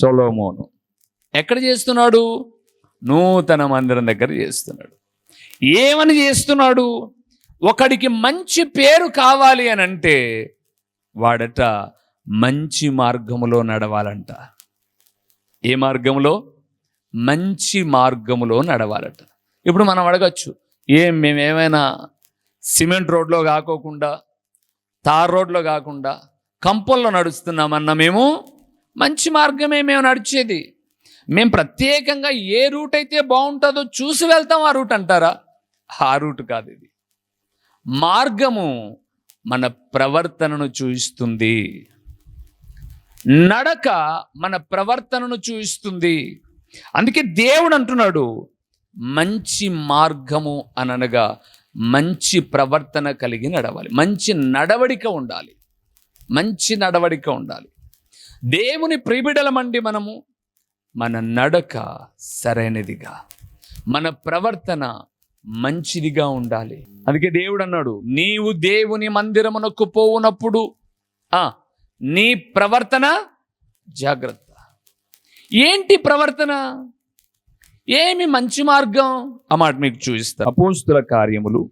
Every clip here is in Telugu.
సొలోమోను. ఎక్కడ చేస్తున్నాడు? నూతన మందిరం దగ్గర చేస్తున్నాడు. ఏమని చేస్తున్నాడు? ఒకడికి మంచి పేరు కావాలి అని అంటే వాడట మంచి మార్గములో నడవాలంట. ఏ మార్గంలో మంచి మార్గములో నడవాలట. ఇప్పుడు మనం అడగచ్చు ఏం మేమేమైనా సిమెంట్ రోడ్లో కాకోకుండా తార్ రోడ్లో కాకుండా కంపల్లో నడుస్తున్నామన్నా మేము మంచి మార్గమే మేము నడిచేది. మేము ప్రత్యేకంగా ఏ రూట్ అయితే బాగుంటుందో చూసి వెళ్తాం ఆ రూట్ అంటారా? ఆ రూట్ కాదు ఇది. మార్గము మన ప్రవర్తనను చూయిస్తుంది. నడక మన ప్రవర్తనను చూయిస్తుంది. అందుకే దేవుడు అంటున్నాడు మంచి మార్గము అనగా మంచి ప్రవర్తన కలిగి నడవాలి. మంచి నడవడిక ఉండాలి. మంచి నడవడిక ఉండాలి. దేవుని ప్రిబిడలమండి మనము. మన నడక సరైనదిగా మన ప్రవర్తన మంచిదిగా ఉండాలి. అందుకే దేవుడు అన్నాడు నీవు దేవుని మందిరమునకు పోవునప్పుడు ఆ నీ ప్రవర్తన జాగ్రత్త. ఏంటి ప్రవర్తన? ఏమి మంచి మార్గం? ఆ మాట మీకు చూపిస్తా. అపోస్తుల కార్యములు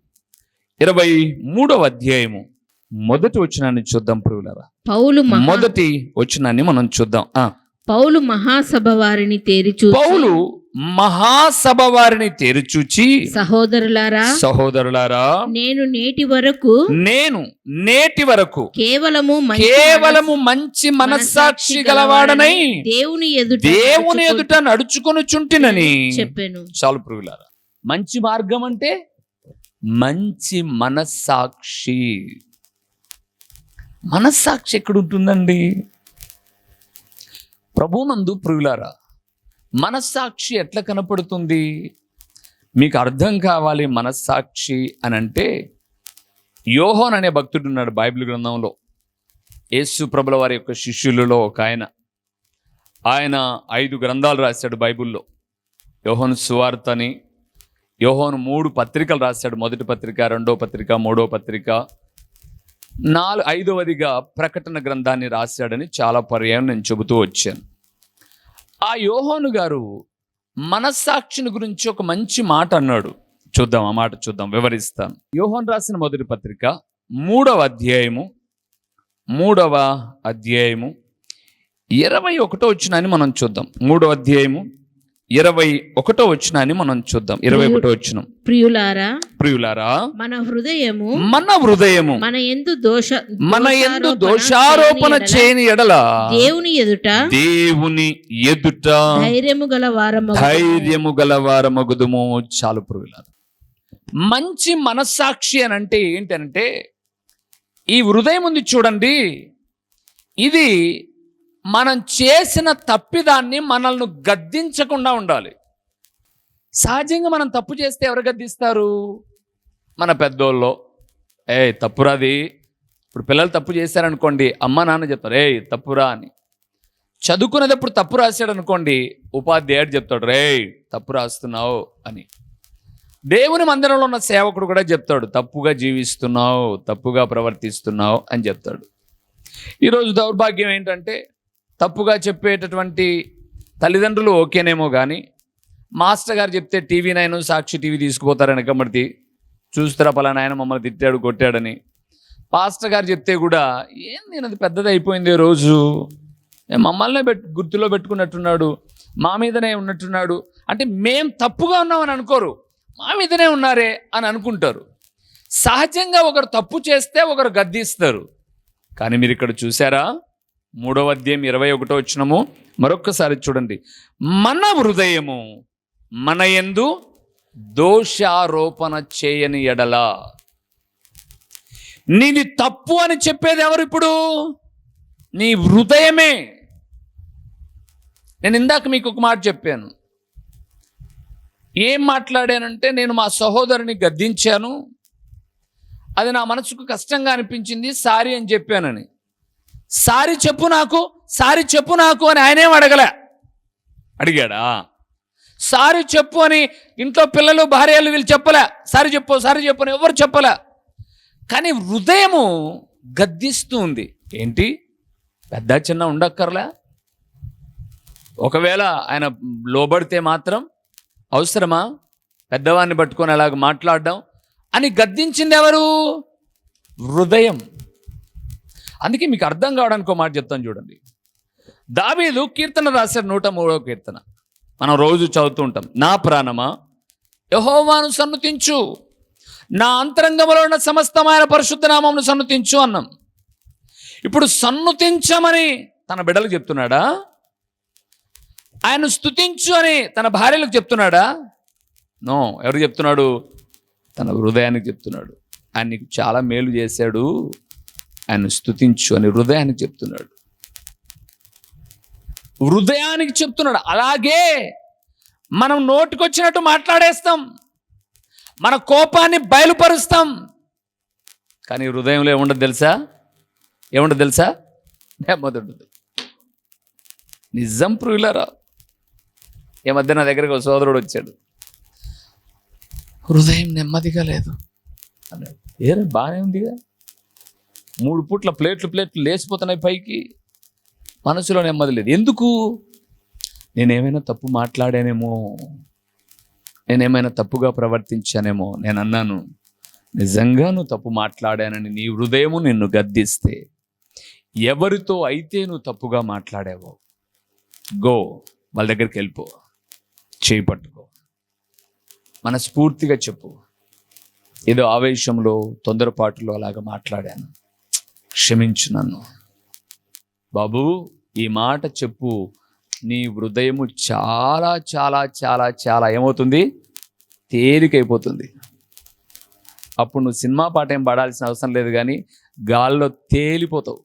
ఇరవై మూడవ అధ్యాయము. మొదటి వచనాన్ని చూద్దాం ప్రియులరా. పౌలు మొదటి వచనాన్ని మనం చూద్దాం. ఆ. పౌలు మహాసభ వారిని తేరిచూ పౌలు మహాసభ వారిని తెరుచూచి సహోదరులారా సహోదరులారా నేను నేటి వరకు నేను నేటి వరకు కేవలము మంచి కేవలము మంచి మనస్సాక్షి గలవాడనై దేవుని ఎదుట దేవుని ఎదుట నడుచుకొని చుంటినని చెప్పాను. చాలు ప్రియులారా. మంచి మార్గం అంటే మంచి మనస్సాక్షి. మనస్సాక్షి ఎక్కడుంటుందండి? ప్రభునందు ప్రియులారా మనస్సాక్షి ఎట్లా కనపడుతుంది? మీకు అర్థం కావాలి మనస్సాక్షి అని అంటే యోహోన్ అనే భక్తుడు ఉన్నాడు బైబిల్ గ్రంథంలో. యేసు ప్రభుల వారి యొక్క శిష్యులలో ఒక ఆయన. ఆయన ఐదు గ్రంథాలు రాశాడు బైబిల్లో. యోహోను సువార్తని యోహోను మూడు పత్రికలు రాశాడు. మొదటి పత్రిక రెండో పత్రిక మూడో పత్రిక నాలుగు ఐదవదిగా ప్రకటన గ్రంథాన్ని రాశాడని చాలా పర్యాయం నేను చెబుతూ వచ్చాను. ఆ యోహోను గారు మనస్సాక్షిని గురించి ఒక మంచి మాట అన్నాడు. చూద్దాం ఆ మాట చూద్దాం వివరిస్తాను. యోహోన్ రాసిన మొదటి పత్రిక మూడవ అధ్యాయము మూడవ అధ్యాయము ఇరవై ఒకటో వచ్చినాయని మనం చూద్దాం. మూడవ అధ్యాయము ఇరవై ఒకటో వచ్చినాన్ని మనం చూద్దాం. ఇరవై ఒకటో వచ్చిన ప్రియులారా ప్రియులారా మన హృదయము మన హృదయము మన ఎందు దోష మన ఎందు దోషారోపణ చేయని ఎడల దేవుని ఎదుట దేవుని ఎదుట ధైర్యము గల వారము ధైర్యము గలవారమగుదుము చాలు పురుగులారు మంచి మనస్సాక్షి అని అంటే ఏంటంటే ఈ హృదయం ఉంది చూడండి. ఇది మనం చేసిన తప్పిదాన్ని మనల్ని గద్దించకుండా ఉండాలి. సహజంగా మనం తప్పు చేస్తే ఎవరు గద్దిస్తారు? మన పెద్దోళ్ళు. ఏ తప్పురాది ఇప్పుడు పిల్లలు తప్పు చేశారనుకోండి అమ్మ నాన్న చెప్తారు ఏ తప్పురా అని. చదువుకునేటప్పుడు తప్పు రాశాడు అనుకోండి ఉపాధ్యాయుడు చెప్తాడు రే తప్పు రాస్తున్నావు అని. దేవుని మందిరంలో ఉన్న సేవకుడు కూడా చెప్తాడు తప్పుగా జీవిస్తున్నావు తప్పుగా ప్రవర్తిస్తున్నావు అని చెప్తాడు. ఈరోజు దౌర్భాగ్యం ఏంటంటే తప్పుగా చెప్పేటటువంటి తల్లిదండ్రులు ఓకేనేమో కానీ మాస్టర్ గారు చెప్తే టీవీ నైన్ సాక్షి టీవీ తీసుకుపోతారని కమ్మడితి చూస్తారా పలానా ఆయన మమ్మల్ని తిట్టాడు కొట్టాడని. పాస్టర్ గారు చెప్తే కూడా ఏం నేను అది పెద్దది అయిపోయింది రోజు? మమ్మల్నే పెట్టు గుర్తులో పెట్టుకున్నట్టున్నాడు మా మీదనే ఉన్నట్టున్నాడు. అంటే మేం తప్పుగా ఉన్నామని అనుకోరు. మా మీదనే ఉన్నారే అని అనుకుంటారు. సహజంగా ఒకరు తప్పు చేస్తే ఒకరు గద్దిస్తారు. కానీ మీరు ఇక్కడ చూసారా మూడవ అధ్యాయం ఇరవై ఒకటో వచ్చినము మరొక్కసారి చూడండి. మన హృదయము మన యందు దోషారోపణ చేయని ఎడల. నీది తప్పు అని చెప్పేది ఎవరు ఇప్పుడు? నీ హృదయమే. నేను ఇందాక మీకు ఒక మాట చెప్పాను. ఏం మాట్లాడానంటే నేను మా సహోదరుని గద్దించాను. అది నా మనసుకు కష్టంగా అనిపించింది. సారీ అని చెప్పానని. సారీ చెప్పు నాకు సారీ చెప్పు నాకు అని ఆయనేం అడగలే. అడిగాడా? సారీ చెప్పు అని ఇంట్లో పిల్లలు భార్యలు వీళ్ళు చెప్పలే. సారీ చెప్పు సారీ చెప్పు అని ఎవరు చెప్పలే. కానీ హృదయము గద్దిస్తూ ఉంది. ఏంటి? పెద్ద చిన్న ఉండక్కర్లే. ఒకవేళ ఆయన లోబడితే మాత్రం అవసరమా? పెద్దవాడిని పట్టుకొని అలాగ మాట్లాడడం అని గద్దించింది ఎవరు? హృదయం. అందుకే మీకు అర్థం కావడానికి ఒక మాట చెప్తాను చూడండి. దావీదు కీర్తన రాశారు నూట మూడవ కీర్తన. మనం రోజు చదువుతూ ఉంటాం నా ప్రాణమా? యహోవాను సన్నుతించు. నా అంతరంగంలో ఉన్న సమస్తమైన పరిశుద్ధ నామమును సన్నుతించు అన్నాం. ఇప్పుడు సన్నుతించమని తన బిడ్డలకు చెప్తున్నాడా? ఆయన స్తుతించు అని తన భార్యలకు చెప్తున్నాడా? నో ఎవరు చెప్తున్నాడు? తన హృదయానికి చెప్తున్నాడు. ఆయన నీకు చాలా మేలు చేశాడు. ఆయన స్తుతించు అని హృదయానికి చెప్తున్నాడు. హృదయానికి చెప్తున్నాడు. అలాగే మనం నోటికొచ్చినట్టు మాట్లాడేస్తాం. మన కోపాన్ని బయలుపరుస్తాం. కానీ హృదయంలో ఏముండదు తెలుసా? ఏముండదు తెలుసా? నెమ్మది నిజం ప్రియులరా ఈ మధ్య నా దగ్గరికి ఒక సోదరుడు వచ్చాడు. హృదయం నెమ్మదిగా లేదు. అన్నాడు. ఏరే బాగానే ఉందిగా? మూడు పూట్ల ప్లేట్లు ప్లేట్లు లేచిపోతున్నాయి పైకి. మనసులో నెమ్మది లేదు. ఎందుకు? నేనేమైనా తప్పు మాట్లాడానేమో? నేనేమైనా తప్పుగా ప్రవర్తించానేమో? నేను అన్నాను నిజంగా నువ్వు తప్పు మాట్లాడానని నీ హృదయము నిన్ను గద్దిస్తే ఎవరితో అయితే నువ్వు తప్పుగా మాట్లాడావో గో వాళ్ళ దగ్గరికి వెళ్ళిపో. చేయి పట్టుకో. మనస్ఫూర్తిగా చెప్పు. ఏదో ఆవేశంలో తొందరపాటులో అలాగా మాట్లాడాను. క్షమించు నన్ను బాబు ఈ మాట చెప్పు. నీ హృదయము చాలా చాలా చాలా చాలా ఏమవుతుంది? తేలికైపోతుంది. అప్పుడు నువ్వు సినిమా పాట ఏం పడాల్సిన అవసరం లేదు కానీ గాల్లో తేలిపోతావు.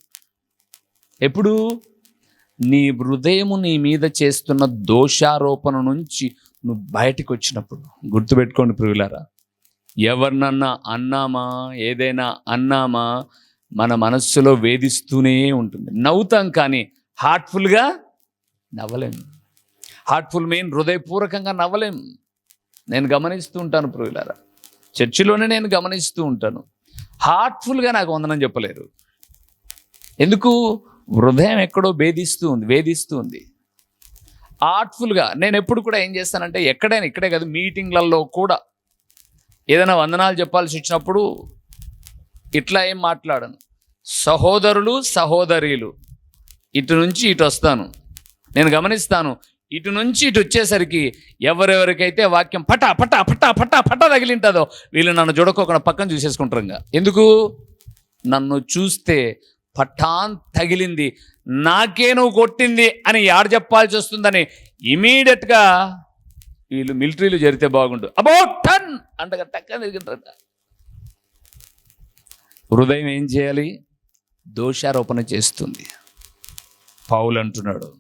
ఎప్పుడు? నీ హృదయము నీ మీద చేస్తున్న దోషారోపణ నుంచి నువ్వు బయటికి వచ్చినప్పుడు. గుర్తుపెట్టుకోండి ప్రియులారా. ఎవరినన్నా అన్నామా? ఏదైనా అన్నామా? మన మనస్సులో వేధిస్తూనే ఉంటుంది. నవ్వుతాం కానీ హార్ట్ఫుల్గా నవ్వలేం. హార్ట్ఫుల్ మెయిన్ హృదయపూర్వకంగా నవ్వలేం. నేను గమనిస్తూ ఉంటాను ప్రియులారా. చర్చిలోనే నేను గమనిస్తూ ఉంటాను. హార్ట్ఫుల్గా నాకు వందనం చెప్పలేరు ఎందుకు? హృదయం ఎక్కడో భేదిస్తూ ఉంది వేధిస్తూ ఉంది. హార్ట్ఫుల్గా నేను ఎప్పుడు కూడా ఏం చేస్తానంటే ఎక్కడైనా ఇక్కడే కాదు మీటింగ్లలో కూడా ఏదైనా వందనాలు చెప్పాల్సి వచ్చినప్పుడు ఇట్లా ఏం మాట్లాడను? సహోదరులు సహోదరీలు ఇటు నుంచి ఇటు వస్తాను. నేను గమనిస్తాను ఇటు నుంచి ఇటు వచ్చేసరికి ఎవరెవరికైతే వాక్యం పటా పటా పటా పటా పటా తగిలింటుందో వీళ్ళు నన్ను చూడకోకుండా పక్కన చూసేసుకుంటారు ఇంకా. ఎందుకు? నన్ను చూస్తే పటాన్ తగిలింది నాకే నువ్వు కొట్టింది అని యాడ చెప్పాల్సి వస్తుందని ఇమీడియట్గా వీళ్ళు మిలిటరీలు జరిగితే బాగుండు. About turn! అంటగా టక్కన తిరిగింటారు హృదయం ఏం చేయాలి? దోషారోపణ చేస్తుంది. పౌలు అంటున్నాడు.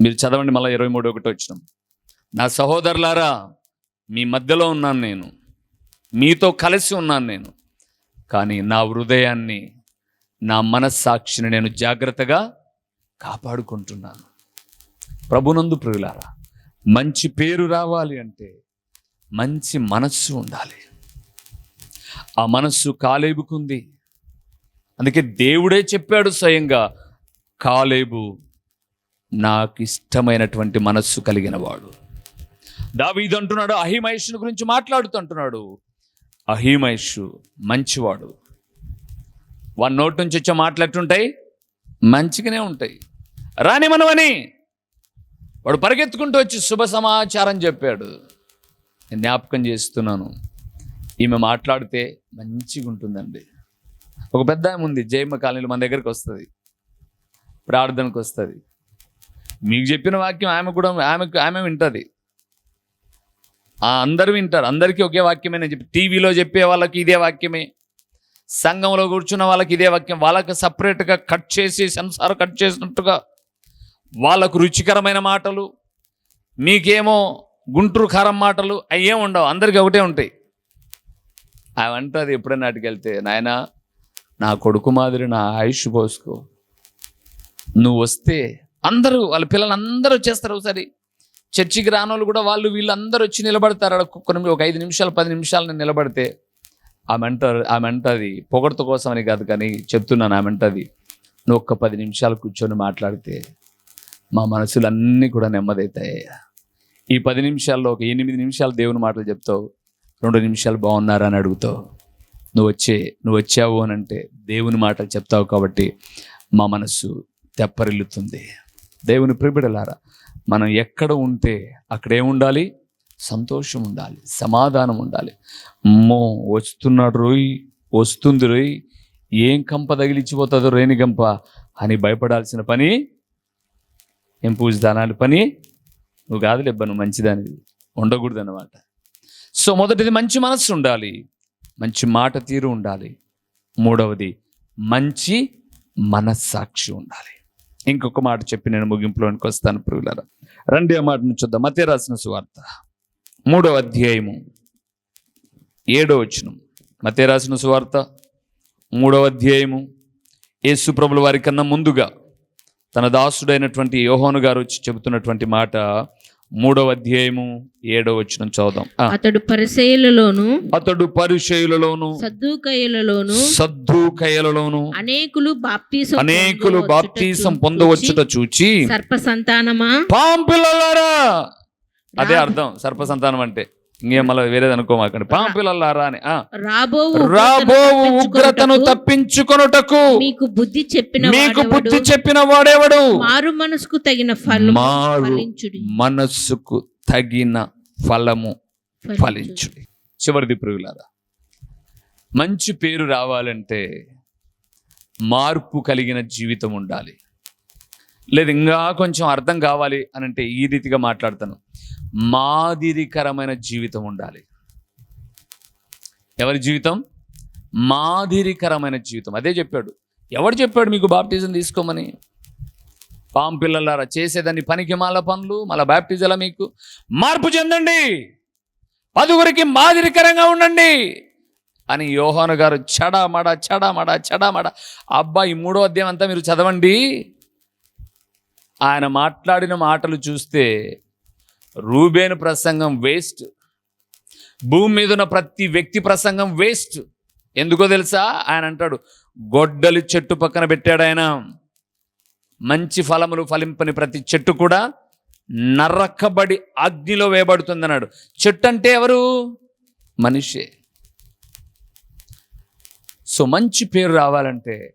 మీరు చదవండి మళ్ళీ ఇరవై మూడు ఒకటి వచ్చినాం. నా సహోదరులారా మీ మధ్యలో ఉన్నాను నేను. మీతో కలిసి ఉన్నాను నేను. కానీ నా హృదయాన్ని నా మనస్సాక్షిని నేను జాగ్రత్తగా కాపాడుకుంటున్నాను. ప్రభునందు ప్రియులారా మంచి పేరు రావాలి అంటే మంచి మనస్సు ఉండాలి. ఆ మనస్సు కాలేబుకుంది. అందుకే దేవుడే చెప్పాడు స్వయంగా కాలేబు నాకు ఇష్టమైనటువంటి మనస్సు కలిగిన వాడు దావీదు అంటున్నాడు అహిమహేషుని గురించి మాట్లాడుతుంటున్నాడు అహిమహేషు మంచివాడు. వాడి నోటి నుంచి వచ్చే మాటలు ఎట్టుంటాయి? మంచిగానే ఉంటాయి. రాని మనవని వాడు పరిగెత్తుకుంటూ వచ్చి శుభ సమాచారం చెప్పాడు. నేను జ్ఞాపకం చేస్తున్నాను. ఈమె మాట్లాడితే మంచిగా ఉంటుందండి ఒక పెద్ద ఆమె ఉంది జయమ్మ కాలనీలో మన దగ్గరికి వస్తుంది. ప్రార్థనకు వస్తుంది. మీకు చెప్పిన వాక్యం ఆమె కూడా ఆమెకు ఆమె వింటుంది. అందరూ వింటారు. అందరికీ ఒకే వాక్యమే నేను చెప్పి టీవీలో చెప్పే వాళ్ళకి ఇదే వాక్యమే. సంఘంలో కూర్చున్న వాళ్ళకి ఇదే వాక్యం. వాళ్ళకి సపరేట్గా కట్ చేసి సంసారం కట్ చేసినట్టుగా వాళ్ళకు రుచికరమైన మాటలు మీకేమో గుంటూరు కారం మాటలు అయ్యేం ఉండవు. అందరికీ ఒకటే ఉంటాయి. ఆమె అంటుంది ఎప్పుడైనా అటుకెళ్తే నాయన నా కొడుకు మాదిరి నా ఆయుష్ పోసుకో. నువ్వు వస్తే అందరూ వాళ్ళ పిల్లలు అందరూ వచ్చేస్తారు ఒకసారి. చర్చికి రానోళ్ళు కూడా వాళ్ళు వీళ్ళందరూ వచ్చి నిలబడతారు అక్కడ ఒక్కొక్క ఒక ఐదు నిమిషాలు పది నిమిషాలు నేను నిలబడితే ఆమె అంటారు ఆమె అంటది పొగడత కోసం అని కాదు కానీ చెప్తున్నాను ఆమె అంటది నువ్వు ఒక్క పది నిమిషాలు కూర్చొని మాట్లాడితే మా మనసులన్నీ కూడా నెమ్మదవుతాయి ఈ పది నిమిషాల్లో ఒక ఎనిమిది నిమిషాలు దేవుని మాటలు చెప్తావు. రెండు నిమిషాలు బాగున్నారా అని అడుగుతావు. నువ్వు వచ్చే నువ్వు వచ్చావు అని అంటే దేవుని మాటలు చెప్తావు కాబట్టి మా మనస్సు తెప్పరిల్లుతుంది. దేవుని ప్రిబిడలారా మనం ఎక్కడ ఉంటే అక్కడ ఏముండాలి సంతోషం ఉండాలి సమాధానం ఉండాలి. అమ్మో వస్తున్నాడు రోయ్ వస్తుంది రోయ్ ఏం కంప తగిలిచ్చిపోతుందో రేణి గంప అని భయపడాల్సిన పని ఏం పూజదానాలి పని? నువ్వు కాదులేబ్బా నువ్వు మంచిదానివి ఉండకూడదు అన్నమాట సో మొదటిది మంచి మనస్సు ఉండాలి. మంచి మాట తీరు ఉండాలి. మూడవది మంచి మనస్సాక్షి ఉండాలి. ఇంకొక మాట చెప్పి నేను ముగింపులోనికి వస్తాను ప్రియులరా. రెండే మాట నుంచి చూద్దాం. మతే రాసిన సువార్త. మూడవ అధ్యాయము. ఏడో వచనం. మతే రాసిన సువార్త. మూడవ అధ్యాయము. యేసు ప్రభుల వారి కన్నా ముందుగా తన దాసుడైనటువంటి యోహోను గారు వచ్చి చెబుతున్నటువంటి మాట మూడవ అధ్యాయము ఏడో వచనం చదువుదాం. ఆ, అతడు పరిసయులలోను అతడు పరిచయులలోను సద్దుకయ్యలలోను సద్దుకయ్యలలోను అనేకులు బాప్తీసం అనేకులు బాప్తీసం పొందవచ్చుట చూచి సర్ప సంతానమా పాంపిల్లలారా? అదే అర్థం సర్ప సంతానం అంటే. ఇంకేం మళ్ళీ వేరేది అనుకోమాకండి పాంపిల్లలారా అని. రాబోవు రాబో ఉగ్రతను తప్పించుకొనుటకు మీకు బుద్ధి చెప్పిన మీకు వాడెవడు? బుద్ధి చెప్పిన వాడేవాడు? మారు మనసుకు తగిన ఫలము మారు మనస్సుకు తగిన ఫలము ఫలించుడి. చివరిది ప్రియులారా మంచి పేరు రావాలంటే మార్పు కలిగిన జీవితం ఉండాలి. లేదు ఇంకా కొంచెం అర్థం కావాలి అని అంటే ఈ రీతిగా మాట్లాడతాను. మాదిరికరమైన జీవితం ఉండాలి. ఎవరి జీవితం? మాదిరికరమైన జీవితం. అదే చెప్పాడు. ఎవడు చెప్పాడు మీకు బాప్టిజం తీసుకోమని? పాం పిల్లలారా చేసేదాన్ని పనికి మాల పనులు మళ్ళా బాప్టిజలా మీకు? మార్పు చెందండి. పదుగురికి మాదిరికరంగా ఉండండి. అని యోహాను గారు చడామడ చడామడ చడామడ. అబ్బా ఈ మూడో అధ్యాయం అంతా మీరు చదవండి. ఆయన మాట్లాడిన మాటలు చూస్తే రూబేను ప్రసంగం వేస్ట్. భూమి మీద ఉన్న ప్రతి వ్యక్తి ప్రసంగం వేస్ట్. ఎందుకో తెలుసా? ఆయన అంటాడు గొడ్డలి చెట్టు పక్కన పెట్టాడు ఆయన. మంచి ఫలములు ఫలింపని ప్రతి చెట్టు కూడా నరకబడి అగ్నిలో వేయబడుతుంది అన్నాడు చెట్టు అంటే ఎవరు? మనిషే. సో మంచి పేరు రావాలంటే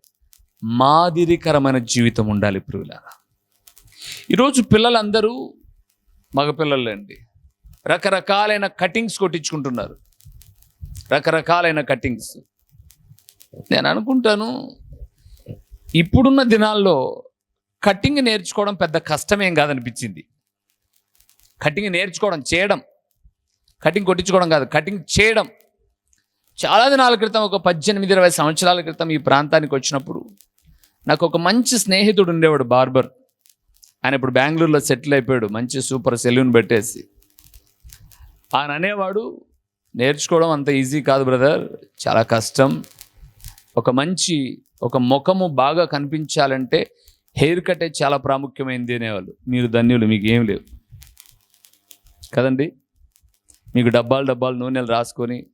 మాదిరికరమైన జీవితం ఉండాలి ప్రియులారా. ఈరోజు పిల్లలందరూ మగపిల్లలండి. రకరకాలైన కటింగ్స్ కొట్టించుకుంటున్నారు. రకరకాలైన కటింగ్స్ నేను అనుకుంటాను ఇప్పుడున్న దినాల్లో కటింగ్ నేర్చుకోవడం పెద్ద కష్టమేం కాదనిపించింది. కటింగ్ నేర్చుకోవడం చేయడం కటింగ్ కొట్టించుకోవడం కాదు కటింగ్ చేయడం. చాలా దినాల క్రితం ఒక పద్దెనిమిది ఇరవై సంవత్సరాల క్రితం ఈ ప్రాంతానికి వచ్చినప్పుడు నాకు ఒక మంచి స్నేహితుడు ఉండేవాడు బార్బర్. ఆయన ఇప్పుడు బెంగళూరులో సెటిల్ అయిపోయాడు. మంచి సూపర్ సెలూన్ పెట్టేసి. ఆయన అనేవాడు నేర్చుకోవడం అంత ఈజీ కాదు బ్రదర్ చాలా కష్టం. ఒక మంచి ఒక ముఖము బాగా కనిపించాలంటే హెయిర్ కటే చాలా ప్రాముఖ్యమైనది అనేవాళ్ళు. మీరు ధన్యులు మీకు ఏం లేవు. కదండి? మీకు డబ్బాలు డబ్బాలు నూనెలు రాసుకొని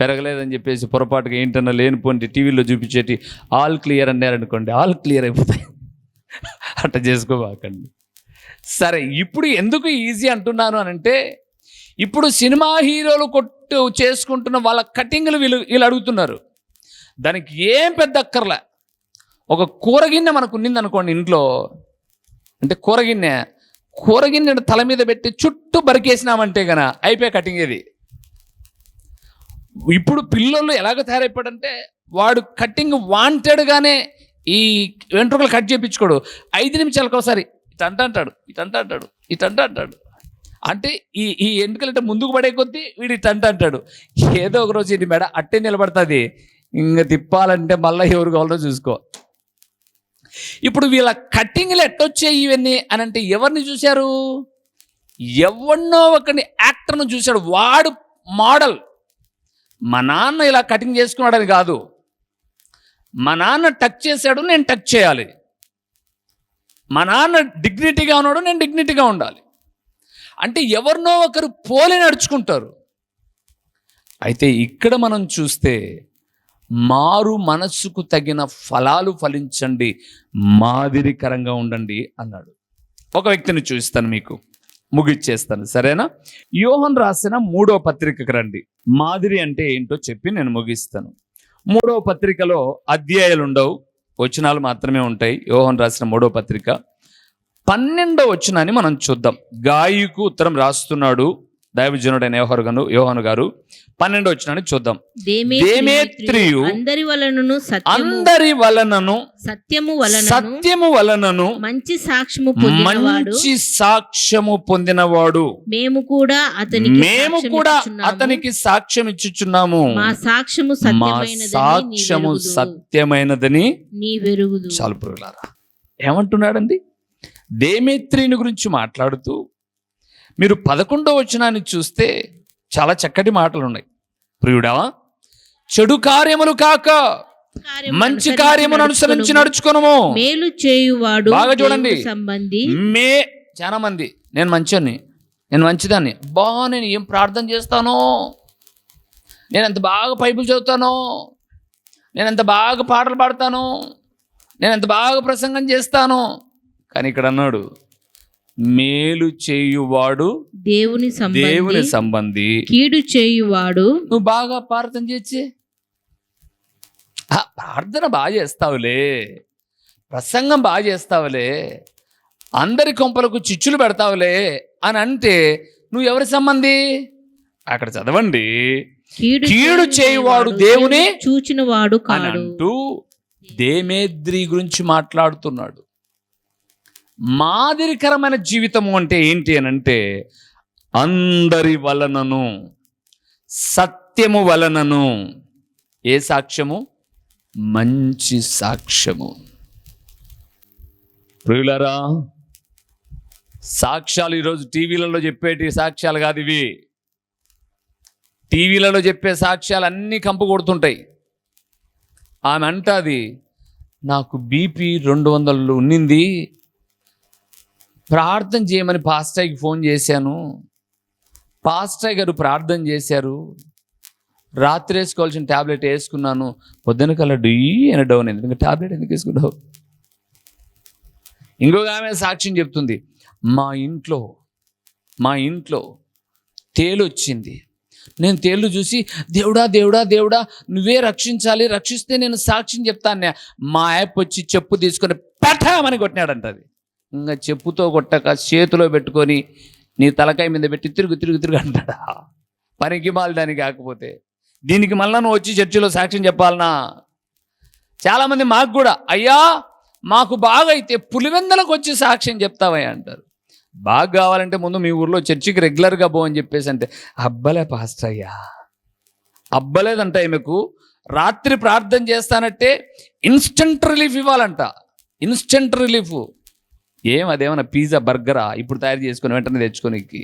పెరగలేదని చెప్పేసి పొరపాటుగా ఏంటన్నా లేనిపోండి టీవీలో చూపించేటి ఆల్ క్లియర్ అన్నారనుకోండి ఆల్ క్లియర్ అయిపోతాయి. అట్ట చేసుకోబాకండి. సరే ఇప్పుడు ఎందుకు ఈజీ అంటున్నాను అని అంటే ఇప్పుడు సినిమా హీరోలు కొట్టు చేసుకుంటున్న వాళ్ళ కటింగ్లు వీళ్ళు వీళ్ళు అడుగుతున్నారు. దానికి ఏం పెద్ద అక్కర్లే. ఒక కూరగిన్నె మనకు ఉన్నింది అనుకోండి ఇంట్లో అంటే కూరగిన్నె కూరగిన్నె తల మీద పెట్టి చుట్టూ బరికేసినామంటే గన అయిపోయి కటింగ్ ఇది. ఇప్పుడు పిల్లలు ఎలాగ తయారైపోయాడంటే వాడు కటింగ్ వాంటెడ్గానే ఈ వెంట్రుకలు కట్ చేయించుకోడు. ఐదు నిమిషాలకు ఒకసారి ఇటంట అంటాడు ఇటంట అంటాడు ఇటంట అంటాడు. అంటే ఈ ఈ ఎన్నికలంటే అంటే ముందుకు పడే కొద్దీ వీడు ఇటు అంటాడు. ఏదో ఒక రోజు ఇది మేడ అట్టే నిలబడుతుంది. ఇంక తిప్పాలంటే మళ్ళీ ఎవరు కావాలో చూసుకో. ఇప్పుడు వీళ్ళ కట్టింగ్లు ఎట్టొచ్చాయి ఇవన్నీ అని అంటే ఎవరిని చూశారు? ఎవరినో ఒకరిని యాక్టర్ను చూశాడు. వాడు మోడల్. మా నాన్న ఇలా కటింగ్ చేసుకున్నాడని కాదు. మా నాన్న టచ్ చేశాడు నేను టచ్ చేయాలి. మా నాన్న డిగ్నిటీగా ఉన్నాడు నేను డిగ్నిటీగా ఉండాలి. అంటే ఎవరినో ఒకరు పోలి నడుచుకుంటారు. అయితే ఇక్కడ మనం చూస్తే మారు మనస్సుకు తగిన ఫలాలు ఫలించండి మాదిరికరంగా ఉండండి అన్నాడు. ఒక వ్యక్తిని చూపిస్తాను మీకు ముగిచ్చేస్తాను సరేనా? యోహన్ రాసిన మూడో పత్రికకు రండి. మాదిరి అంటే ఏంటో చెప్పి నేను ముగిస్తాను. మూడో పత్రికలో అధ్యాయాలు ఉండవు వచనాలు మాత్రమే ఉంటాయి. యోహన్ రాసిన మూడో పత్రిక. పన్నెండో వచనాన్ని మనం చూద్దాం. గాయకు ఉత్తరం రాస్తున్నాడు. దైవజనుడైన యోహరు గారు యోహను గారు పన్నెండో వచనాన్ని చూద్దాం. దేమేత్రియు అందరి వలనను సత్యము. అందరి వలనను సత్యము వలనను సత్యము వలనను మంచి సాక్ష్యము మంచి సాక్ష్యము పొందినవాడు. మేము కూడా అతనికి మేము కూడా. అతనికి సాక్ష్యం ఇచ్చుచున్నాము. మా సాక్ష్యము మా సాక్ష్యము. సత్యమైనదని నీ వెరుగుదు. చాలు పురుగులారా ఏమంటున్నాడండి? దేమేత్రిని గురించి మాట్లాడుతూ మీరు పదకొండో వచనాన్ని చూస్తే చాలా చక్కటి మాటలు ఉన్నాయి ప్రియుడా చెడు కార్యములు కాక మంచి కార్యమును అనుసరించి. నడుచుకొనుము. మేలు చేయువాడు బాగా చూడండి. సంబంధి. మే చాలా మంది. నేను మంచోని నేను మంచిదాన్ని. బా నేను ఏం ప్రార్థన చేస్తానో? నేను ఎంత బాగా బైబిల్ చదువుతానో? నేను ఎంత బాగా పాటలు పాడతాను? నేను ఎంత బాగా ప్రసంగం చేస్తాను? కానీ ఇక్కడ అన్నాడు మేలు చేయువాడు దేవుని దేవుని సంబంధి. కీడు చేయువాడు. నువ్వు బాగా ప్రార్థన చేసి. ప్రార్థన బాగా చేస్తావులే. ప్రసంగం బాగా చేస్తావులే. అందరి కొంపలకు చిచ్చులు పెడతావులే అని అంటే నువ్వు ఎవరి సంబంధి? అక్కడ చదవండి. కీడు చేయువాడు దేవుని చూచిన వాడు అని కాడు. అంటూ దేమేద్రి గురించి మాట్లాడుతున్నాడు. మాదిరికరమైన జీవితము అంటే ఏంటి అని అంటే అందరి వలనను సత్యము వలనను ఏ సాక్ష్యము? మంచి సాక్ష్యము. ప్రియులరా సాక్ష్యాలు ఈరోజు టీవీలలో చెప్పేటి సాక్ష్యాలు కాదు ఇవి. టీవీలలో చెప్పే సాక్ష్యాలు అన్నీ కంపు కొడుతుంటాయి. ఆమె అంటాది నాకు బీపీ రెండు వందలు ఉన్నింది ప్రార్థన చేయమని పాస్టర్కి ఫోన్ చేశాను. పాస్టర్ గారు ప్రార్థన చేశారు. రాత్రి వేసుకోవాల్సిన ట్యాబ్లెట్ వేసుకున్నాను. పొద్దున కల్లా డీ అని డౌన్ అయింది. ఇంకా ట్యాబ్లెట్ ఎందుకు వేసుకున్నావు? ఇంకొక ఆమె సాక్ష్యం చెప్తుంది. మా ఇంట్లో మా ఇంట్లో తేలు వచ్చింది. నేను తేలు చూసి దేవుడా దేవుడా దేవుడా నువ్వే రక్షించాలి రక్షిస్తే నేను సాక్ష్యం చెప్తాను మా యాప్ వచ్చి చెప్పు తీసుకొని పెట్టమని కొట్టినాడంట అది. ఇంకా చెప్పుతో కొట్టక చేతిలో పెట్టుకొని నీ తలకాయ మీద పెట్టి తిరుగు తిరుగు తిరుగు అంటాడా? పనికి మాలడానికి కాకపోతే. దీనికి మళ్ళా నువ్వు వచ్చి చర్చిలో సాక్ష్యం చెప్పాలనా? చాలామంది మాకు కూడా అయ్యా మాకు బాగా అయితే పులివెందలకు వచ్చి సాక్ష్యం చెప్తావయ్యా అంటారు. బాగా కావాలంటే ముందు మీ ఊర్లో చర్చికి రెగ్యులర్గా పో అని చెప్పేసి అంటే అబ్బలే పాస్టర్ అయ్యా అబ్బలేదంట ఈమెకు. రాత్రి ప్రార్థన చేస్తానంటే ఇన్స్టంట్ రిలీఫ్ ఇవ్వాలంట. Instant relief. ఏం అదేమన్నా పిజ్జా బర్గరా ఇప్పుడు తయారు చేసుకుని వెంటనే తెచ్చుకోనికి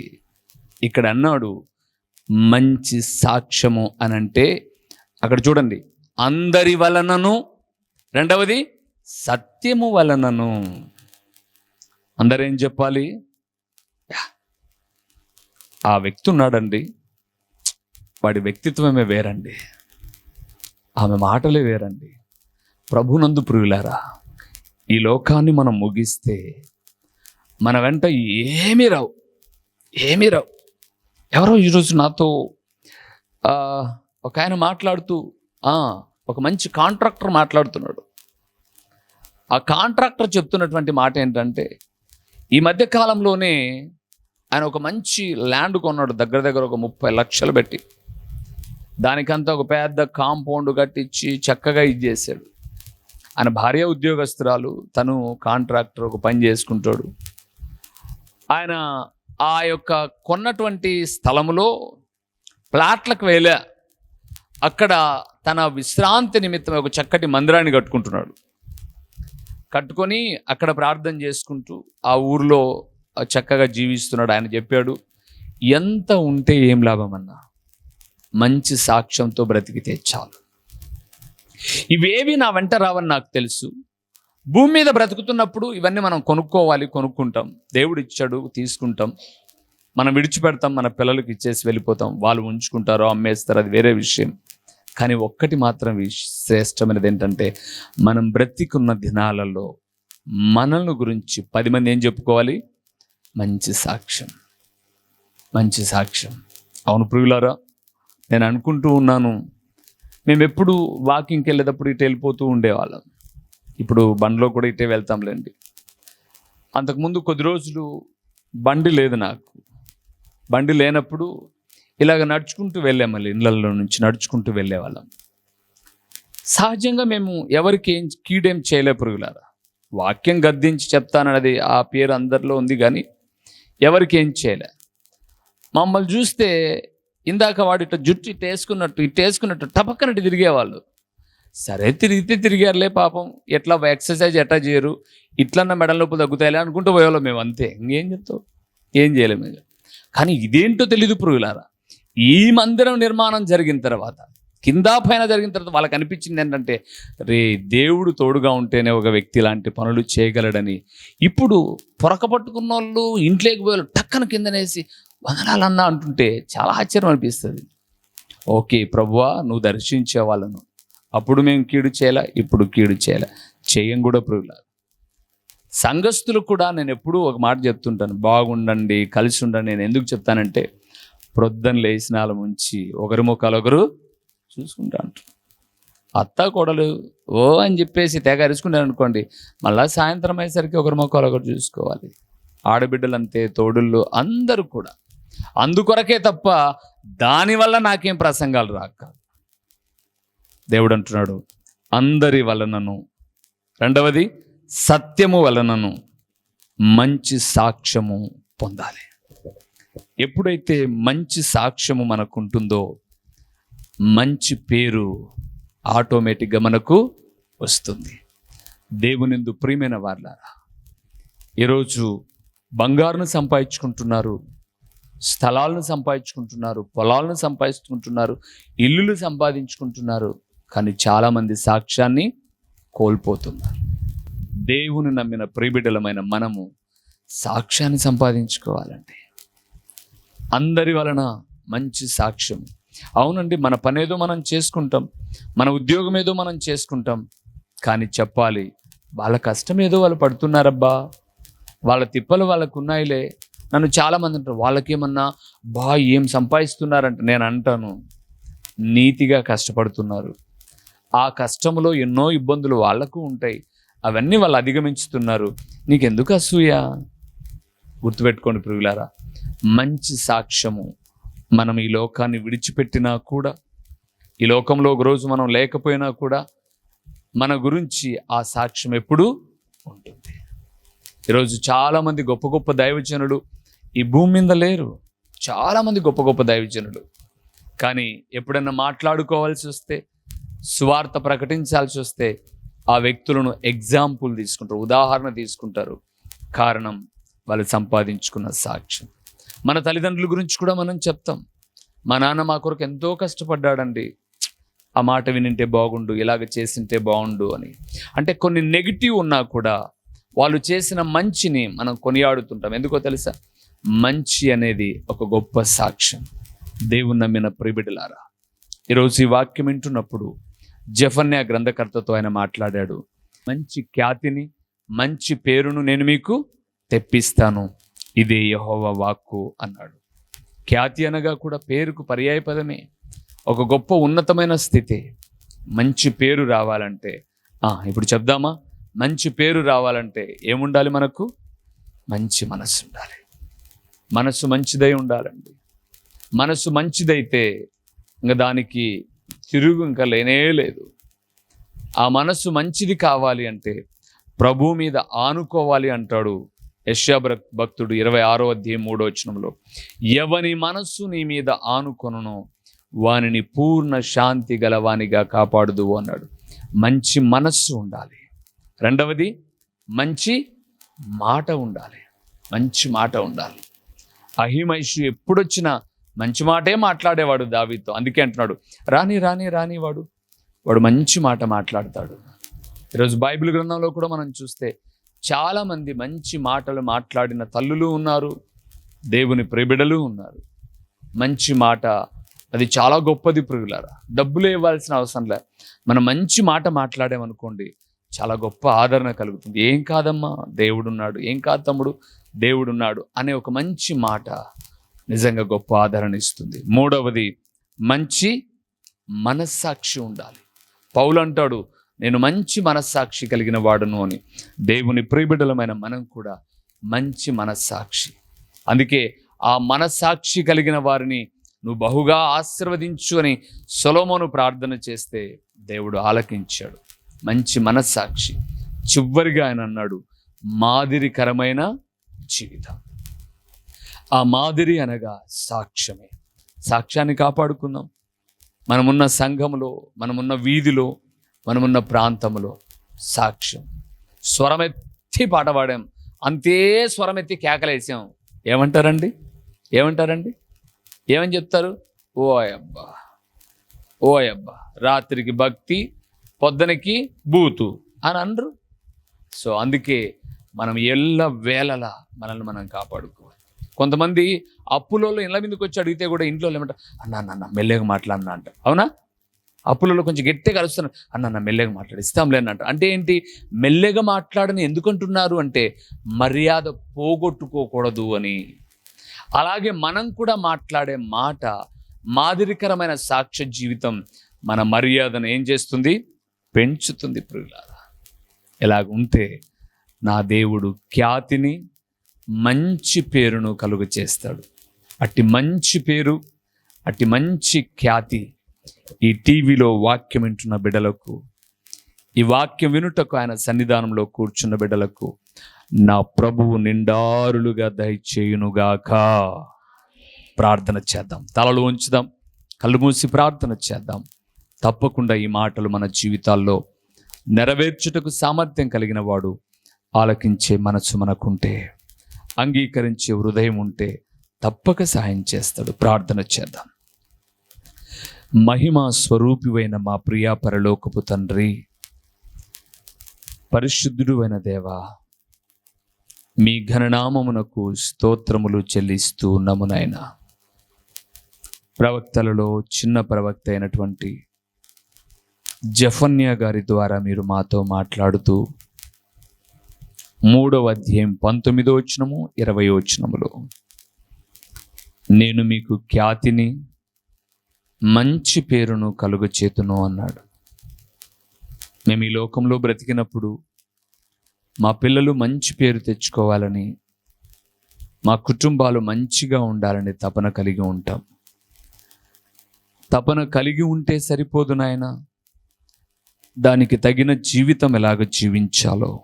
ఇక్కడ అన్నాడు మంచి సాక్ష్యము అని అంటే అక్కడ చూడండి అందరి వలనను రెండవది సత్యము వలనను అందరేం చెప్పాలి? ఆ వ్యక్తి ఉన్నాడండి వాడి వ్యక్తిత్వమే వేరండి ఆమె మాటలే వేరండి. ప్రభునందు ప్రియులారా ఈ లోకాన్ని మనం ముగిస్తే మన వెంట ఏమీ రావు. ఏమీ రావు. ఎవరో ఈరోజు నాతో ఒక ఆయన మాట్లాడుతూ ఒక మంచి కాంట్రాక్టర్ మాట్లాడుతున్నాడు. ఆ కాంట్రాక్టర్ చెప్తున్నటువంటి మాట ఏంటంటే ఈ మధ్య కాలంలోనే ఆయన ఒక మంచి ల్యాండ్ కొన్నాడు దగ్గర దగ్గర ఒక ముప్పై లక్షలు పెట్టి. దానికంతా ఒక పెద్ద కాంపౌండ్ కట్టించి చక్కగా ఇది చేశాడు. ఆయన భార్య ఉద్యోగస్తురాలు తను కాంట్రాక్టర్ ఒక పని చేసుకుంటాడు. ఆయన ఆ యొక్క కొన్నటువంటి స్థలములో ప్లాట్లకు వెళ్ళా. అక్కడ తన విశ్రాంతి నిమిత్తం ఒక చక్కటి మందిరాన్ని కట్టుకుంటున్నాడు. కట్టుకొని అక్కడ ప్రార్థన చేసుకుంటూ ఆ ఊర్లో చక్కగా జీవిస్తున్నాడు ఆయన చెప్పాడు ఎంత ఉంటే ఏం లాభం అన్నా మంచి సాక్ష్యంతో బ్రతికితే చాలు. ఇవేవి నా వెంట రావని నాకు తెలుసు. భూమి మీద బ్రతుకుతున్నప్పుడు ఇవన్నీ మనం కొనుక్కోవాలి కొనుక్కుంటాం. దేవుడు ఇచ్చాడు తీసుకుంటాం. మనం విడిచిపెడతాం మన పిల్లలకి ఇచ్చేసి వెళ్ళిపోతాం. వాళ్ళు ఉంచుకుంటారో అమ్మేస్తారు అది వేరే విషయం. కానీ ఒక్కటి మాత్రం శ్రేష్టమైనది ఏంటంటే మనం బ్రతికున్న దినాలలో మనల్ని గురించి పది మంది ఏం చెప్పుకోవాలి? మంచి సాక్ష్యం. మంచి సాక్ష్యం. అవును ప్రియులారా నేను అనుకుంటూ ఉన్నాను మేము ఎప్పుడు వాకింగ్కి వెళ్ళేటప్పుడు ఇటు వెళ్ళిపోతూ ఉండేవాళ్ళం. ఇప్పుడు బండిలో కూడా ఇటే వెళ్తాంలేండి. అంతకుముందు కొద్ది రోజులు బండి లేదు నాకు. బండి లేనప్పుడు ఇలాగ నడుచుకుంటూ వెళ్ళాం మళ్ళీ ఇళ్ళల్లో నుంచి నడుచుకుంటూ వెళ్ళేవాళ్ళం. సహజంగా మేము ఎవరికి ఏం కీడేం చేయలే పురుగులారా. వాక్యం గద్దించి చెప్తానన్నది ఆ పేరు అందరిలో ఉంది కానీ ఎవరికి ఏం చేయలే. మమ్మల్ని చూస్తే ఇందాక వాడు ఇట్లా జుట్టు ఇటు వేసుకున్నట్టు ఇటు వేసుకున్నట్టు టపక్కనట్టు తిరిగేవాళ్ళు. సరే తిరిగితే తిరిగారులే పాపం. ఎట్లా ఎక్సర్సైజ్ ఎట్లా చేయరు? ఇట్లన్న మెడల నొప్పి తగ్గుతాయిలే అనుకుంటూ పోయేవాళ్ళం మేము అంతే. ఇంకేం చెప్తావు? ఏం చేయలేము కానీ ఇదేంటో తెలియదు పురుగులారా ఈ మందిరం నిర్మాణం జరిగిన తర్వాత కింద పైన జరిగిన తర్వాత వాళ్ళకి అనిపించింది ఏంటంటే రే దేవుడు తోడుగా ఉంటేనే ఒక వ్యక్తి లాంటి పనులు చేయగలడని. ఇప్పుడు పొరక పట్టుకున్న వాళ్ళు ఇంట్లోకి పోయి టక్కన కిందనేసి వదనాలన్నా అంటుంటే చాలా ఆశ్చర్యం అనిపిస్తుంది. ఓకే ప్రభువా నువ్వు దర్శించే వాళ్ళను. అప్పుడు మేము కీడు చేయాల ఇప్పుడు కీడు చేయాల. చేయం కూడా ప్రభులా సంఘస్థులకు కూడా నేను ఎప్పుడూ ఒక మాట చెప్తుంటాను బాగుండండి కలిసి ఉండండి. నేను ఎందుకు చెప్తానంటే ప్రొద్దున లేచినాల ముంచి ఒకరి ముఖాలు ఒకరు చూసుకుంటా అంటారు అత్త కొడలు ఓ అని చెప్పేసి తెగ అరుచుకున్నారు అనుకోండి మళ్ళీ సాయంత్రం అయ్యేసరికి ఒకరి మొక్కలు ఒకరు చూసుకోవాలి. ఆడబిడ్డలంతే తోడుళ్ళు అందరూ కూడా. అందుకొరకే తప్ప దానివల్ల నాకేం ప్రసంగాలు రాక. దేవుడు అంటున్నాడు అందరి వలనను. రెండవది సత్యము వలనను మంచి సాక్ష్యము పొందాలి. ఎప్పుడైతే మంచి సాక్ష్యము మనకుంటుందో మంచి పేరు ఆటోమేటిక్గా మనకు వస్తుంది. దేవునిందు ప్రియమైన వాళ్ళారా ఈరోజు బంగారును సంపాదించుకుంటున్నారు స్థలాలను సంపాదించుకుంటున్నారు పొలాలను సంపాదించుకుంటున్నారు ఇల్లులు సంపాదించుకుంటున్నారు కానీ చాలామంది సాక్ష్యాన్ని కోల్పోతున్నారు. దేవుని నమ్మిన ప్రియబిడ్డలమైన మనము సాక్ష్యాన్ని సంపాదించుకోవాలండి అందరి వలన మంచి సాక్ష్యం అవునండి మన పనేదో మనం చేసుకుంటాం మన ఉద్యోగం ఏదో మనం చేసుకుంటాం కానీ చెప్పాలి వాళ్ళ కష్టం ఏదో వాళ్ళు పడుతున్నారబ్బా వాళ్ళ తిప్పలు వాళ్ళకు ఉన్నాయిలే నన్ను చాలామంది అంటారు వాళ్ళకేమన్నా బా ఏం సంపాదిస్తున్నారంట? నేను అంటాను నీతిగా కష్టపడుతున్నారు. ఆ కష్టంలో ఎన్నో ఇబ్బందులు వాళ్ళకు ఉంటాయి అవన్నీ వాళ్ళు అధిగమించుతున్నారు. నీకెందుకు అసూయ? గుర్తుపెట్టుకోండి పురుగులారా మంచి సాక్ష్యము. మనం ఈ లోకాన్ని విడిచిపెట్టినా కూడా ఈ లోకంలో ఒక రోజు మనం లేకపోయినా కూడా మన గురించి ఆ సాక్ష్యం ఎప్పుడూ ఉంటుంది. ఈరోజు చాలామంది గొప్ప గొప్ప దైవజనులు ఈ భూమి మీద లేరు. చాలామంది గొప్ప గొప్ప దైవజనులు. కానీ ఎప్పుడన్నా మాట్లాడుకోవాల్సి వస్తే సువార్త ప్రకటించాల్సి వస్తే ఆ వ్యక్తులను ఎగ్జాంపుల్ తీసుకుంటారు ఉదాహరణ తీసుకుంటారు. కారణం వాళ్ళు సంపాదించుకున్న సాక్ష్యం. మన తల్లిదండ్రుల గురించి కూడా మనం చెప్తాం. మా నాన్న మా కొరకు ఎంతో కష్టపడ్డాడండి. ఆ మాట వినింటే బాగుండు ఇలాగ చేసింటే బాగుండు అని. అంటే కొన్ని నెగిటివ్ ఉన్నా కూడా వాళ్ళు చేసిన మంచిని మనం కొనియాడుతుంటాం. ఎందుకో తెలుసా? మంచి అనేది ఒక గొప్ప సాక్ష్యం. దేవుని నమ్మిన ప్రిబిడలారా ఈరోజు ఈ వాక్యం వింటున్నప్పుడు జఫన్య గ్రంథకర్తతో ఆయన మాట్లాడాడు. మంచి ఖ్యాతిని మంచి పేరును నేను మీకు తెప్పిస్తాను. ఇదే యహోవ వాక్కు అన్నాడు. ఖ్యాతి అనగా కూడా పేరుకు పర్యాయపదమే ఒక గొప్ప ఉన్నతమైన స్థితి. మంచి పేరు రావాలంటే ఇప్పుడు చెప్దామా? మంచి పేరు రావాలంటే ఏముండాలి మనకు? మంచి మనసు ఉండాలి. మనసు మంచిదై ఉండాలండి. మనసు మంచిదైతే ఇంకా దానికి తిరుగు ఇంకా లేనే లేదు. ఆ మనసు మంచిది కావాలి అంటే ప్రభు మీద ఆనుకోవాలి అంటాడు యశ్యా భక్తుడు ఇరవై ఆరో అధ్యాయం మూడో వచనంలో ఎవని మనస్సు నీ మీద ఆనుకొనను వానిని పూర్ణ శాంతి గలవానిగా కాపాడుదు అన్నాడు. మంచి మనస్సు ఉండాలి. రెండవది మంచి మాట ఉండాలి. మంచి మాట ఉండాలి. అహిమైషు ఎప్పుడొచ్చినా మంచి మాటే మాట్లాడేవాడు దావితో అందుకే అంటున్నాడు రాని రాని రాని వాడు. వాడు మంచి మాట మాట్లాడతాడు. ఈరోజు బైబిల్ గ్రంథంలో కూడా మనం చూస్తే చాలామంది మంచి మాటలు మాట్లాడిన తల్లులు ఉన్నారు దేవుని ప్రిబిడలు ఉన్నారు. మంచి మాట అది చాలా గొప్పది ప్రియులారా. డబ్బులు ఇవ్వాల్సిన అవసరం లే. మనం మంచి మాట మాట్లాడామనుకోండి చాలా గొప్ప ఆదరణ కలుగుతుంది. ఏం కాదమ్మా దేవుడున్నాడు. ఏం కాదు తమ్ముడు దేవుడున్నాడు అనే ఒక మంచి మాట నిజంగా గొప్ప ఆదరణ ఇస్తుంది. మూడవది మంచి మనస్సాక్షి ఉండాలి. పౌలు అంటాడు నేను మంచి మనస్సాక్షి కలిగిన వాడును అని దేవుని ప్రియబిడలమైన మనం కూడా మంచి మనస్సాక్షి. అందుకే ఆ మనస్సాక్షి కలిగిన వారిని నువ్వు బహుగా ఆశీర్వదించు అని సొలోమోను ప్రార్థన చేస్తే దేవుడు ఆలకించాడు. మంచి మనస్సాక్షి. చివరిగా ఆయన అన్నాడు మాదిరికరమైన జీవితం. ఆ మాదిరి అనగా సాక్ష్యమే. సాక్ష్యాన్ని కాపాడుకుందాం. మనమున్న సంఘంలో మనమున్న వీధిలో మనమున్న ప్రాంతంలో సాక్ష్యం. స్వరమెత్తి పాట పాడాం. అంతే స్వరమెత్తి కేకలేసాం. ఏమంటారండి? ఏమంటారండి? ఏమని చెప్తారు? ఓ అబ్బా. ఓ అబ్బా. రాత్రికి భక్తి పొద్దునకి బూతు అని అనరు. సో అందుకే మనం ఎల్ల వేళలా మనల్ని మనం కాపాడుకోవాలి. కొంతమంది అప్పులలో ఇళ్ళ మీదకి వచ్చి అడిగితే కూడా ఇంట్లో ఏమంటారు అన్న అన్న అన్న మెల్లగా మాట్లాడినా అంట అవునా? అప్పులలో కొంచెం గట్టిగా కలుస్తున్నారు. అన్న అన్న మెల్లగా మాట్లాడి ఇస్తాంలే అన్నట్టు. అంటే ఏంటి? మెల్లగా మాట్లాడని ఎందుకంటున్నారు అంటే మర్యాద పోగొట్టుకోకూడదు అని. అలాగే మనం కూడా మాట్లాడే మాట మాదిరికరమైన సాక్ష్య జీవితం మన మర్యాదను ఏం చేస్తుంది? పెంచుతుంది ప్రియులారా. ఇలాగ ఉంటే నా దేవుడు ఖ్యాతిని మంచి పేరును కలుగు చేస్తాడు అట్టి మంచి పేరు అట్టి మంచి ఖ్యాతి ఈ టీవీలో వాక్యం వింటున్న బిడ్డలకు ఈ వాక్యం వినుటకు ఆయన సన్నిధానంలో కూర్చున్న బిడ్డలకు నా ప్రభువు నిండారులుగా దయచేయునుగాక. ప్రార్థన చేద్దాం. తలలు ఉంచుదాం. కళ్ళు మూసి ప్రార్థన చేద్దాం. తప్పకుండా ఈ మాటలు మన జీవితాల్లో నెరవేర్చుటకు సామర్థ్యం కలిగిన వాడు ఆలకించే మనసు మనకుంటే అంగీకరించే హృదయం ఉంటే తప్పక సహాయం చేస్తాడు. ప్రార్థన చేద్దాం. మహిమా స్వరూపివైన మా ప్రియా పరలోకపు తండ్రి పరిశుద్ధుడు అయిన దేవా మీ ఘననామమునకు స్తోత్రములు చెల్లిస్తూ ఉన్నాము ప్రవక్తలలో చిన్న ప్రవక్త అయినటువంటి జఫన్య గారి ద్వారా మీరు మాతో మాట్లాడుతూ మూడవ అధ్యాయం పంతొమ్మిదో వచనము ఇరవై వచనములో నేను మీకు ఖ్యాతిని మంచి పేరును కలుగు చేతును అన్నాడు. మేము ఈ లోకంలో బ్రతికినప్పుడు మా పిల్లలు మంచి పేరు తెచ్చుకోవాలని మా కుటుంబాలు మంచిగా ఉండాలని తపన కలిగి ఉంటాం. తపన కలిగి ఉంటే సరిపోదు నాయన. దానికి తగిన జీవితం ఎలాగ జీవించాలో.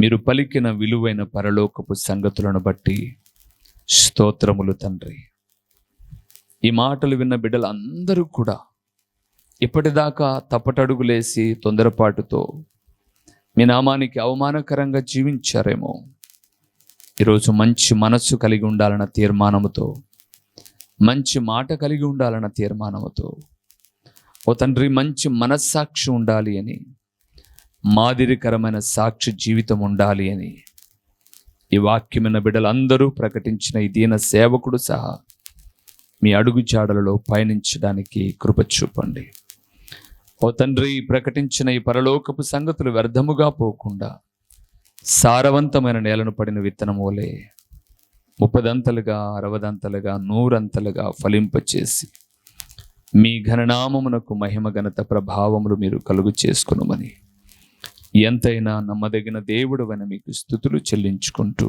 మీరు పలికిన విలువైన పరలోకపు సంగతులను బట్టి స్తోత్రములు తండ్రి. ఈ మాటలు విన్న బిడ్డలందరూ కూడా ఇప్పటిదాకా తప్పటడుగులేసి తొందరపాటుతో మీ నామానికి అవమానకరంగా జీవించారేమో. ఈరోజు మంచి మనస్సు కలిగి ఉండాలన్న తీర్మానముతో మంచి మాట కలిగి ఉండాలన్న తీర్మానముతో ఓ తండ్రి మంచి మనస్సాక్షి ఉండాలి అని మాదిరికరమైన సాక్షి జీవితం ఉండాలి అని ఈ వాక్యమైన బిడ్డలందరూ ప్రకటించిన ఈ దీన సేవకుడు సహా మీ అడుగు జాడలలో పయనించడానికి కృప చూపండి. ఓ తండ్రి ప్రకటించిన ఈ పరలోకపు సంగతులు వ్యర్థముగా పోకుండా సారవంతమైన నేలను పడిన విత్తనం వలె ముప్పదంతలుగా అరవదంతలుగా నూరంతలుగా ఫలింపచేసి మీ ఘననామమునకు మహిమ ఘనత ప్రభావములు మీరు కలుగు చేసుకునమని ఎంతైనా నమ్మదగిన దేవుడు అని మీకు స్థుతులు చెల్లించుకుంటూ